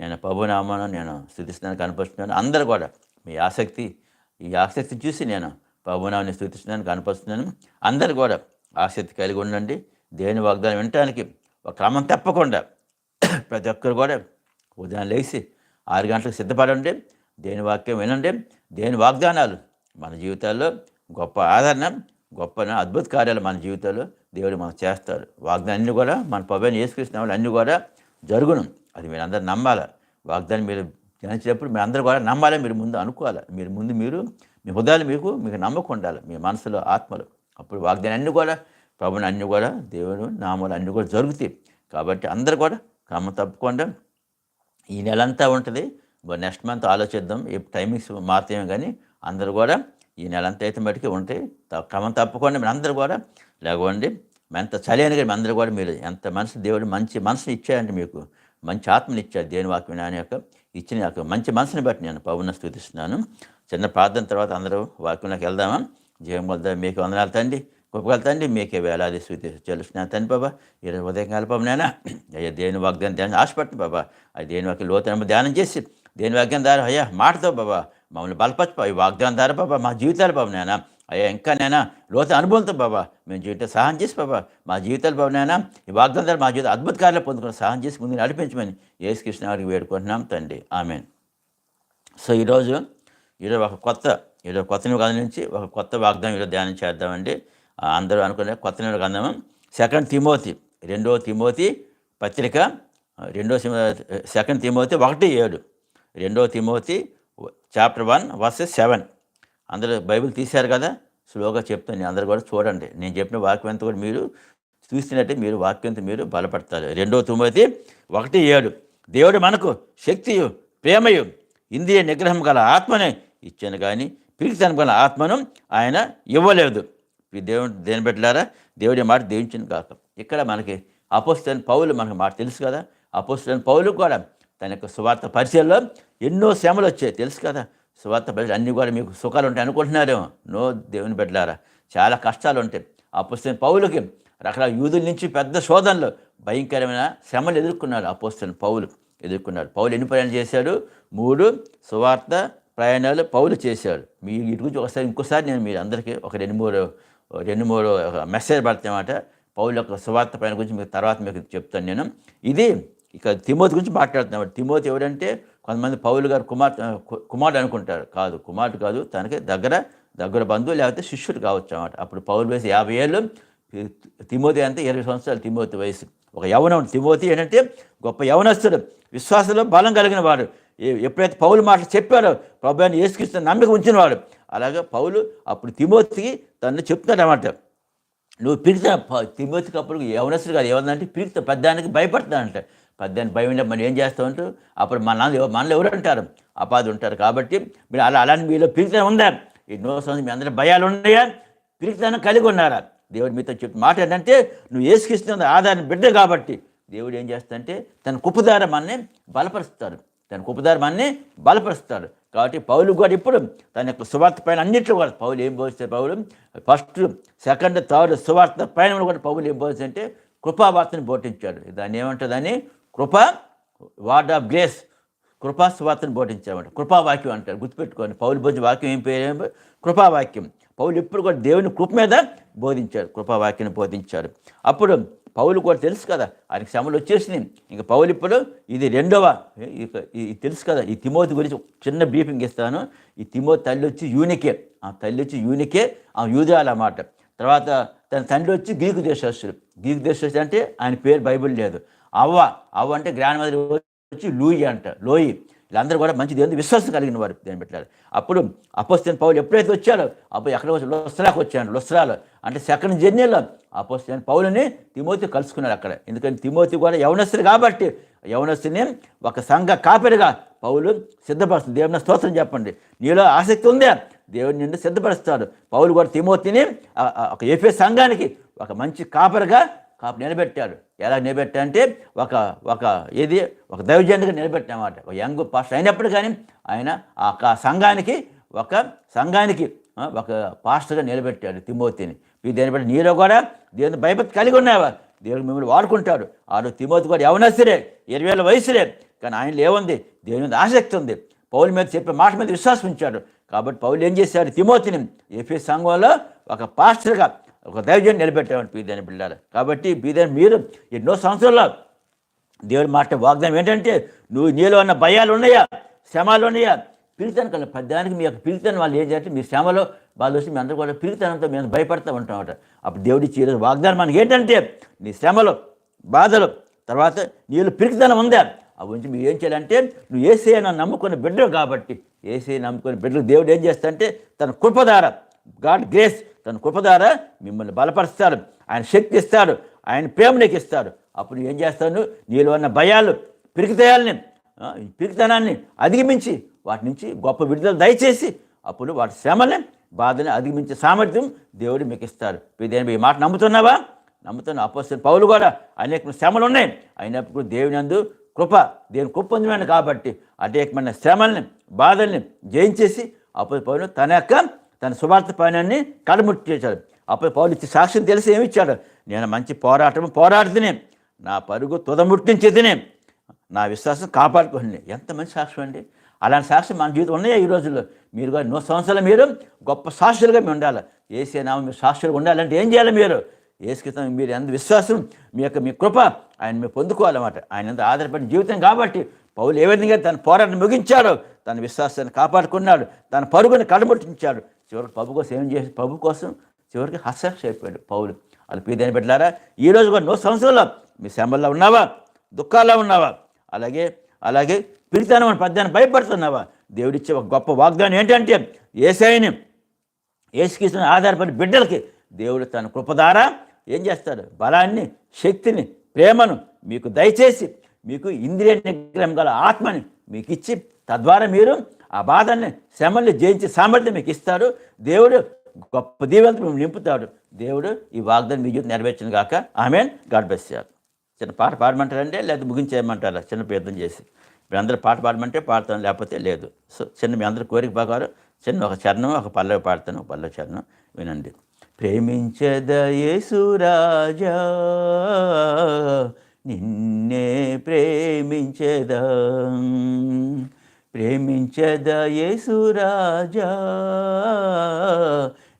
నేను ప్రభునామాను నేను స్థుతిస్తున్నాను కనపరుస్తున్నాను. అందరూ కూడా మీ ఆసక్తి ఈ ఆసక్తి చూసి నేను ప్రభునామాన్ని స్థుతిస్తున్నాను కనిపిస్తున్నాను అందరూ కూడా ఆసక్తి కలిగి ఉండండి. దేని వాగ్దానం వినటానికి ఒక క్రమం తప్పకుండా ప్రతి ఒక్కరు కూడా ఉదయం లేచి ఆరు గంటలకు సిద్ధపడండి. దేని వాక్యం వినండి. దేని వాగ్దానాలు మన జీవితాల్లో గొప్ప ఆదరణ గొప్ప అద్భుత కార్యాలు మన జీవితాల్లో దేవుడు మనకు చేస్తారు. వాగ్దానాన్ని కూడా మన పవన్ వేసుకృష్ణ అన్నీ కూడా జరుగును. అది మీరు అందరూ నమ్మాలి? వాగ్దానం మీరు ధ్యానించినప్పుడు మీరు అందరూ కూడా నమ్మాలి? మీరు ముందు అనుకోవాలి? మీరు ముందు మీరు మీ హృదయాలు మీకు మీకు నమ్మకం ఉండాలి. మీ మనసులో ఆత్మలు. అప్పుడు వాగ్దానం అన్నీ కూడా ప్రభుని అన్నీ కూడా దేవుడు నామాలు అన్నీ కూడా జరుగుతాయి. కాబట్టి అందరూ కూడా క్రమం తప్పకుండా ఈ నెలంతా ఉంటుంది. నెక్స్ట్ మంత్ ఆలోచిద్దాం. ఏ టైమింగ్స్ మారుతాయేమో కానీ అందరూ కూడా ఈ నెలంతా అయితే మటుకి ఉంటాయి క్రమం తప్పకుండా మీరు అందరూ కూడా లేకపోండి ఎంత చలి అయినా కానీ అందరూ కూడా మీరు ఎంత మనసు దేవుడు మంచి మనసుని ఇచ్చాయండి మీకు మంచి ఆత్మని ఇచ్చారు దేని వాక్యం నాని యొక్క ఇచ్చిన యొక్క మంచి మనసుని బట్టి నేను పౌర్ణ స్థుతిస్తున్నాను. చిన్న ప్రార్థన తర్వాత అందరూ వాక్యంలోకి వెళ్దామా? జీవం వద్దా మీకు వందనాలు తండ్రి. గొప్పగల తండ్రి. మీకే వేలాది స్థుతి చెల్లుస్తున్నాను తండ్రి బాబా. ఈరోజు ఉదయం కలపం నేనా అయ్యా దేని వాగ్దానం ధ్యానం ఆశపడుతుంది బాబా. అది దేని వాక్యం లోతు ధ్యానం చేసి దేని వాక్యం ద్వారా అయ్యా మాటతో బాబా మమ్మల్ని బలపరచు ఈ వాగ్దానం ద్వారా బాబా మా జీవితాలు బాబు నేనా అయ్యా ఇంకా నేనా లోత అనుభవంతో బాబా మేము జీవితం సహాయం చేసి బాబా మా జీవితాలు బాబు నేనా ఈ వాగ్దానం ద్వారా మా జీవితం అద్భుత కార్యాలు పొందుకుని సహాయం చేసి ముందు నడిపించమని యేసుకృష్ణ గారికి వేడుకుంటున్నాం తండ్రి. ఆమె సో ఈరోజు ఈరోజు ఒక కొత్త ఈరోజు కొత్త నిబంధన నుంచి ఒక కొత్త వాగ్దానం ఈరోజు ధ్యానం చేద్దామండి. అందరూ అనుకునే కొత్త నిబంధన సెకండ్ తిమోతి రెండో తిమోతి పత్రిక రెండో సిమ- సెకండ్ తిమోతి ఒకటి ఏడు రెండో Timothy chapter one verses seven అందరూ బైబిల్ తీశారు కదా? స్లోగా చెప్తాను అందరూ కూడా చూడండి. నేను చెప్పిన వాక్యం అంతా కూడా మీరు చూస్తున్నట్టే మీరు వాక్యంతో మీరు బలపడతారు. రెండో తుమ్మతి ఒకటి ఏడు. దేవుడు మనకు శక్తియు ప్రేమయు ఇంద్రియ నిగ్రహం గల ఆత్మనే ఇచ్చాను కానీ పిలితనం గల ఆత్మను ఆయన ఇవ్వలేదు. ఈ దేవుడు దేని పెట్టలారా దేవుడి మాట దేవించిన కాక ఇక్కడ మనకి అపోస్టన్ పౌలు మనకు మాట తెలుసు కదా? అపోస్టన్ పౌలు కూడా తన యొక్క సువార్త పరిచయంలో ఎన్నో శ్రమలు వచ్చాయి. తెలుసు కదా? సువార్త ప్రజలు అన్నీ కూడా మీకు సుఖాలు ఉంటాయి అనుకుంటున్నారేమో. నో దేవుని పెట్టారా చాలా కష్టాలు ఉంటాయి ఆ పుస్తకం పౌలుకి రకరకాల యూదుల నుంచి పెద్ద శోధనలు భయంకరమైన శ్రమలు ఎదుర్కొన్నాడు పుస్తకం పౌలు ఎదుర్కొన్నాడు పౌలు ఎన్ని ప్రయాణాలు చేశాడు? మూడు సువార్త ప్రయాణాలు పౌలు చేశాడు. మీ వీటి గురించి ఒకసారి ఇంకోసారి నేను మీరు అందరికీ ఒక రెండు మూడు రెండు మూడు మెసేజ్ పడతామాట పౌలు యొక్క సువార్త ప్రయాణం గురించి మీకు తర్వాత మీకు చెప్తాను నేను. ఇది ఇక తిమోతి గురించి మాట్లాడుతున్నాం. తిమోతి ఎవడంటే కొంతమంది పౌలు గారు కుమార్ కుమారుడు అనుకుంటారు. కాదు కుమారుడు కాదు తనకి దగ్గర దగ్గర బంధువు లేకపోతే శిష్యుడు కావచ్చు అన్నమాట. అప్పుడు పౌలు వయసు యాభై ఏళ్ళు తిమోతి అంటే ఇరవై సంవత్సరాలు తిమోతి వయసు. ఒక యవనం తిమోతి ఏంటంటే గొప్ప యవనస్తుడు విశ్వాసంలో బలం కలిగిన వాడు. ఎప్పుడైతే పౌలు మాటలు చెప్పారో ప్రభు ఏసుకిస్తున్న నమ్మిక ఉంచినవాడు అలాగే పౌలు అప్పుడు తిమోతికి తను చెప్తున్నాడు అన్నమాట. నువ్వు పిరిగితే తిమోతికి అప్పుడు యవనస్తుడు కాదు. ఏమన్నంటే పిరిగితే పెద్దానికి భయపడతానంట పద్దెనిమిది భయం ఉంటే మనం ఏం చేస్తావు అప్పుడు మన మనలో ఎవరు ఉంటారు అపాధి ఉంటారు కాబట్టి మీరు అలా అలాంటి మీలో పిరిగితే ఉందా? ఎన్నో సంవత్సరం మీ అందరి భయాలు ఉన్నాయా? పిరిగితనం కలిగి ఉన్నారా? దేవుడు మీతో చెప్పిన మాట ఏంటంటే నువ్వు ఏసుకిస్తున్న ఆధారం బిడ్డ కాబట్టి దేవుడు ఏం చేస్తాడంటే తన కుప్పదార మనని బలపరుస్తాడు. తన కుప్పదార మనని బలపరుస్తాడు. కాబట్టి పౌలు కూడా ఇప్పుడు తన యొక్క సువార్త పైన అన్నింటిలో కూడా పౌలు ఏం పోస్తే పౌలు? ఫస్ట్ సెకండ్ థర్డ్ సువార్త పైన కూడా పౌలు ఏం బోధిస్తే అంటే కృపావార్తను బోటించాడు దాన్ని ఏమంటుందని కృప వార్డ్ ఆఫ్ గ్రేస్ కృపాస్వార్తను సువార్తను కృపావాక్యం అంటారు గుర్తుపెట్టుకోండి. పౌలు బోధించిన వాక్యం ఏం పేరు? కృపావాక్యం. పౌలు ఎప్పుడు కూడా దేవుని కృప మీద బోధించారు కృపావాక్యాన్ని బోధించారు అప్పుడు పౌలు కూడా తెలుసు కదా ఆయనకి శ్రమలు వచ్చేసినాయి. ఇంకా పౌలు ఇప్పుడు ఇది రెండవ ఇది తెలుసు కదా ఈ తిమోతి గురించి చిన్న బ్రీఫింగ్ ఇస్తాను. ఈ తిమోతి తల్లి వచ్చి యూనికే ఆ తల్లి వచ్చి యూనికే ఆ యూదాల అన్నమాట. తర్వాత తన తండ్రి వచ్చి గ్రీకు దేశస్తుడు గ్రీకు దేశస్తుడు అంటే ఆయన పేరు బైబిల్ లేదు. అవ్వ అవ్వ అంటే గ్రాండ్ మదర్ వచ్చి లూయి అంట లోయి. వీళ్ళందరూ కూడా మంచి దేవుని విశ్వాసం కలిగిన వారు దేని పెట్టారు. అప్పుడు అపోస్తైన పౌలు ఎప్పుడైతే వచ్చాడో అప్పుడు ఎక్కడ వచ్చి లొస్రాకు వచ్చాను లొస్రాలో. అంటే సెకండ్ జర్నీలో అపోస్తైన పౌలని తిమోతి కలుసుకున్నారు అక్కడ. ఎందుకంటే తిమోతి కూడా యవనస్తుడు కాబట్టి యవనస్తుని ఒక సంఘ కాపరిగా పౌలు సిద్ధపరుస్తుంది దేవుని స్తోత్రం చెప్పండి. నీలో ఆసక్తి ఉందే? దేవుని నిన్ను సిద్ధపరుస్తాడు. పౌలు కూడా తిమోతిని ఒక ఏపీ సంఘానికి ఒక మంచి కాపరిగా నిలబెట్టాడు ఎలా నిలబెట్టా అంటే ఒక ఒక ఏది ఒక దైవజనుడిగా నిలబెట్టామాట ఒక యంగ్ పాస్టర్ అయినప్పుడు కానీ ఆయన ఆ సంఘానికి ఒక సంఘానికి ఒక పాస్టర్గా నిలబెట్టాడు తిమోతిని. ఈ దేని బట్టి నీలో కూడా దేవుని భయపతి కలిగి ఉన్నావా దేవుడు మిమ్మల్ని వాడుకుంటాడు. ఆడు తిమోతి కూడా యవనస్తురే ఇరవై ఏళ్ళ వయసులే. కానీ ఆయనలో ఏముంది దేవుని మీద ఆసక్తి ఉంది. పౌలు మీద చెప్పే మాట మీద విశ్వాసం ఉంచాడు. కాబట్టి పౌలు ఏం చేశాడు తిమోతిని? ఏపీ సంఘంలో ఒక పాస్టర్గా ఒక దైవజన్ నిలబెట్టామని పీదని పిల్లలు కాబట్టి పీదని మీరు ఎన్నో సంవత్సరాలు దేవుడు మాట వాగ్దానం ఏంటంటే నువ్వు నీలో ఉన్న భయాలు ఉన్నాయా శ్రమాలు ఉన్నాయా పిలితాను కదా పద్యానికి మీ యొక్క పిలితనం వాళ్ళు ఏం చేయాలంటే మీ శ్రమలో వాళ్ళు వచ్చి మీ అందరూ కూడా పిలితనంతో మేము భయపడతా ఉంటామట అప్పుడు దేవుడి చీర వాగ్దానం మనకి ఏంటంటే నీ శ్రమలు బాధలు తర్వాత నీళ్ళు పిరికితనం ఉందా? అవి ఉంచి మీరు ఏం చేయాలంటే నువ్వు ఏసే నమ్ముకున్న బిడ్డలు కాబట్టి ఏసే నమ్ముకున్న బిడ్డలు దేవుడు ఏం చేస్తా అంటే తన కృపధార గాడ్ గ్రేస్ తన కృపధార మిమ్మల్ని బలపరుస్తాడు. ఆయన శక్తి ఇస్తాడు. ఆయన ప్రేమ నీకు ఇస్తాడు. అప్పుడు నువ్వు ఏం చేస్తాను నీలో ఉన్న భయాలు పిరికితయాలని పిరికితనాన్ని అధిగమించి వాటి నుంచి గొప్ప విడుదల దయచేసి అప్పుడు వాటి శ్రమని బాధని అధిగమించే సామర్థ్యం దేవుడు మీకు ఇస్తారు ఇదేమి ఈ మాట నమ్ముతున్నావా? నమ్ముతున్న అపోసిన పౌలు కూడా అనేక శ్రమలు ఉన్నాయి. అయినప్పుడు దేవుని అందు కృప దేవుని కృప కాబట్టి అనేకమైన శ్రమల్ని బాధల్ని జయించేసి అప్పుడు పౌలు తన యొక్క తన సువార్త పయనాన్ని కడముట్టి చేశాడు. అప్పుడు పౌలు ఇచ్చి సాక్ష్యం తెలిసి ఏమి ఇచ్చాడు నేను మంచి పోరాటం పోరాడుతూనే. నా పరుగు తుదముట్టించేదినే నా విశ్వాసం కాపాడుకోండి. ఎంత మంచి సాక్ష్యం అండి. అలాంటి సాక్ష్యం మన జీవితం ఉన్నాయా ఈ రోజుల్లో? మీరు కూడా నూ సంవత్సరాలు మీరు గొప్ప సాక్షులుగా మీరు ఉండాలి. ఏసే నామ మీరు సాక్షులుగా ఉండాలంటే ఏం చేయాలి మీరు? ఏసుకృతం మీరు ఎంత విశ్వాసం మీ యొక్క మీ కృప ఆయన మీరు పొందుకోవాలన్నమాట. ఆయన ఎంత ఆధారపడిన జీవితం కాబట్టి పౌలు ఏ విధంగా తన పోరాటం ముగించాడో తన విశ్వాసాన్ని కాపాడుకున్నాడు తన పరుగుని కడముట్టించాడు చివరికి పబ్బు కోసం ఏం చేసి పబ్బు కోసం చివరికి హస్తక్ష అయిపోయాడు పౌలు. అది పీదని పెట్టారా ఈ రోజు కూడా నో సంవత్సరంలో మీ శ్రమల్లో ఉన్నావా? దుఃఖాల్లో ఉన్నావా? అలాగే అలాగే పిరితనం అని పద్యాన్ని భయపడుతున్నావా? దేవుడిచ్చే ఒక గొప్ప వాగ్దానం ఏంటంటే ఏసైని ఏసుకీసిన ఆధారపడి బిడ్డలకి దేవుడు తన కృప ఏం చేస్తాడు? బలాన్ని శక్తిని ప్రేమను మీకు దయచేసి మీకు ఇంద్రియ నిగ్రహం గల ఆత్మని మీకు ఇచ్చి తద్వారా మీరు ఆ బాధల్ని శ్రమల్ని జయించే సామర్థ్యం మీకు ఇస్తాడు దేవుడు గొప్ప దీవెనతో మేము నింపుతాడు. దేవుడు ఈ వాగ్దానం మీ నెరవేర్చిన గాక. ఆమె గాడ్ బెస్ చిన్న పాట పాడమంటారంటే లేదా ముగించేయమంటారా? చిన్న ప్రయత్నం చేసి. మీరు అందరూ పాట పాడమంటే పాడతాను లేకపోతే లేదు. సో చిన్న మీ అందరి కోరిక ప్రకారం చిన్న ఒక చరణం ఒక పల్లవి పాడతాను ఒక పల్లవి చరణం వినండి. ప్రేమించద యేసురాజా నిన్నే ప్రేమించద? ప్రేమించదా యేసురాజా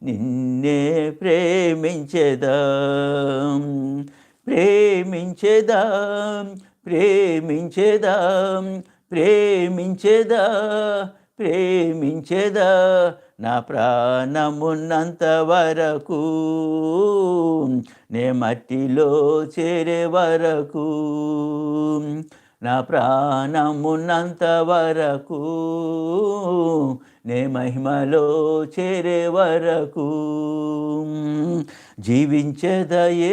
నిన్నే ప్రేమించదా? ప్రేమించదా? ప్రేమించదా? ప్రేమించదా? ప్రేమించదా? నా ప్రాణమున్నంత వరకు నే మట్టిలో చేరే వరకు నా ప్రాణమున్నంత వరకు నే మహిమలో చేరే వరకు జీవించదయేసురాజా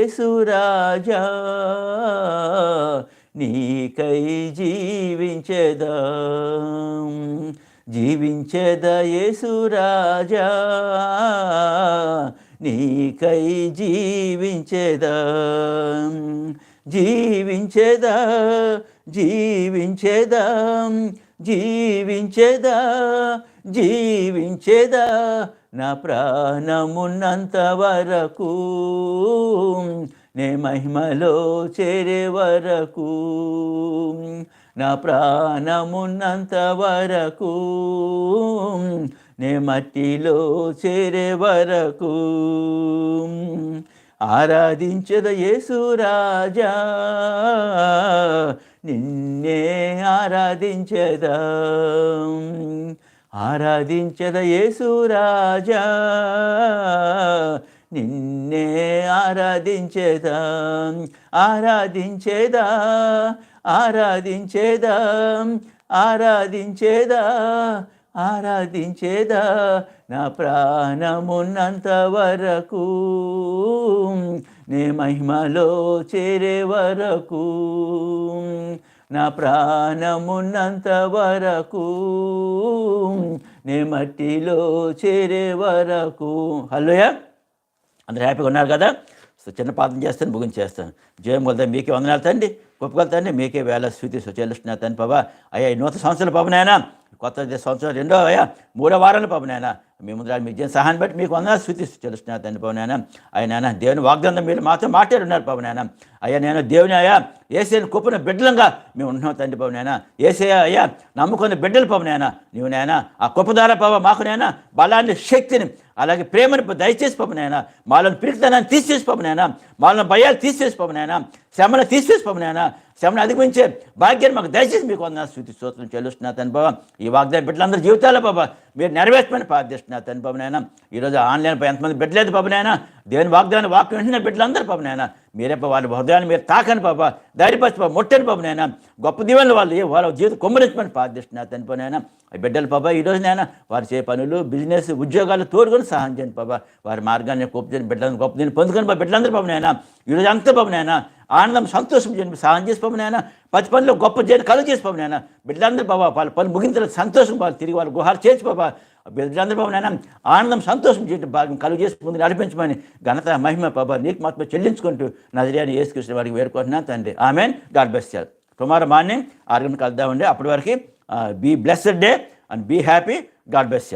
నీకై జీవించదా. జీవించేదయేసురాజా నీకై జీవించేదా? జీవించేదా? జీవించేదా? జీవించేదా? జీవించేదా? నా ప్రాణమున్నంత వరకు నే మహిమలో చేరే వరకు నా ప్రాణమున్నంత వరకు నే మట్టిలో చేరే వరకు. ఆరాధించద యేసురాజా నిన్నే ఆరాధించదా. ఆరాధించద యేసురాజా నిన్నే ఆరాధించేదా. ఆరాధించేదా? ఆరాధించేదా ఆరాధించేదా ఆరాధించేదా నా ప్రాణమున్నంత వరకు నే మహిమలో చేరే వరకు నా ప్రాణమున్నంత వరకు నే మట్టిలో చేరే వరకు. హలోయా అందరూ హ్యాపీగా ఉన్నారు కదా? సో చిన్న పాదం చేస్తాను ముగించి చేస్తాను జయం కొలతా మీకే వందనాలు తండ్రి. గొప్పగలుగుతాండి మీకే వేళ స్థుతి సుచేలుస్తున్నా తండ్రి బాబా అయ్యా ఈ నూతన సంవత్సరాల పాపనైనా కొత్త సంవత్సరం రెండో అయ్యా. మూడో వారాలు పాపనాయన మీ ముందు మీకు చేసిన సహాయాన్ని బట్టి మీకు వందనాలు స్థుతిస్తూ తెలుస్తున్నా తండ్రి పవన్ నాయన. ఆయన దేవుని వాగ్దానం మీరు మాత్రం మాట్లాడున్నారు పవన్ నాయన. అయ్యా నేను దేవుని అయ్యా ఏసైన కుప్పిన బిడ్డలంగా మేము ఉంటున్నాం తండ్రి పవన్ నాయన. అయ్యా నమ్ముకున్న బిడ్డలు పవన్ నాయన. నీవు నాయన ఆ కుప్పధార పవ మాకు నాయన బలాన్ని శక్తిని అలాగే ప్రేమను దయచేసి పవనైనా మాలను పిరికితనాన్ని తీసేసి పవనైనా మాలను భయాలు తీసేసి పవనైనా శ్రమను తీసేసి పవనైనా శ్రమను అధిగమించే భాగ్యాన్ని మాకు దయచేసి మీకు వందన స్థుతి స్తోత్రం చెల్లిస్తున్నా తను బాబా ఈ వాగ్దాన బిడ్డలందరూ జీవితాల బాబా మీరు నెరవేర్చమని ప్రార్థిస్తున్నా తను బాబునైనా ఈరోజు ఆన్లైన్పై ఎంతమంది బిడ్డలేదు బాబునైనా దేవుని వాగ్దానం వాక్యం వింటున్న బిడ్డలందరూ పాపనైనా మీరే వాళ్ళ హృదయాన్ని మీరు తాకని పాప ధైర్యపరిచి పాప ముట్టని పాపనైనా గొప్ప దీవెనలు వాళ్ళు వాళ్ళ జీవితం కొమ్మరించమని ప్రార్థిస్తున్నా చనిపోయినైనా బిడ్డలు పాప ఈరోజు నాయన నైనా వారు చే పనులు బిజినెస్ ఉద్యోగాలు తోడుకొని సహాయం చేయండి పాప వారి మార్గాన్ని గొప్ప బిడ్డలను గొప్ప దీన్ని పొందుకొని పాప బిడ్డలందరూ పాపనైనా ఈరోజు అంత నాయన ఆనందం సంతోషం చేయండి. సహాయం చేసి పాపనైనా పది పనిలో గొప్ప చేయని కలుగు చేసి పాపనైనా బిడ్డలందరూ బాబా వాళ్ళ పనులు ముగించిన సంతోషం వాళ్ళు తిరిగి వాళ్ళు గుహాలు చేర్చి బాబా. బిడ్డలందరూ బాబు నాయన ఆనందం సంతోషం చేయడం. భాగం కలుగు చేసి ముందు నడిపించమని ఘనత మహిమ బాబా నీకు మాత్రం చెల్లించుకుంటూ నజరియాని వేసుకొచ్చిన వారికి వేడుకుంటున్నాను తండ్రి. ఆమె గాడ్ బెస్ట్ టుమారో మార్నింగ్ ఆరు గంటలకు కలుద్దామండి. అప్పటి వరకు be blessed day and be happy. God best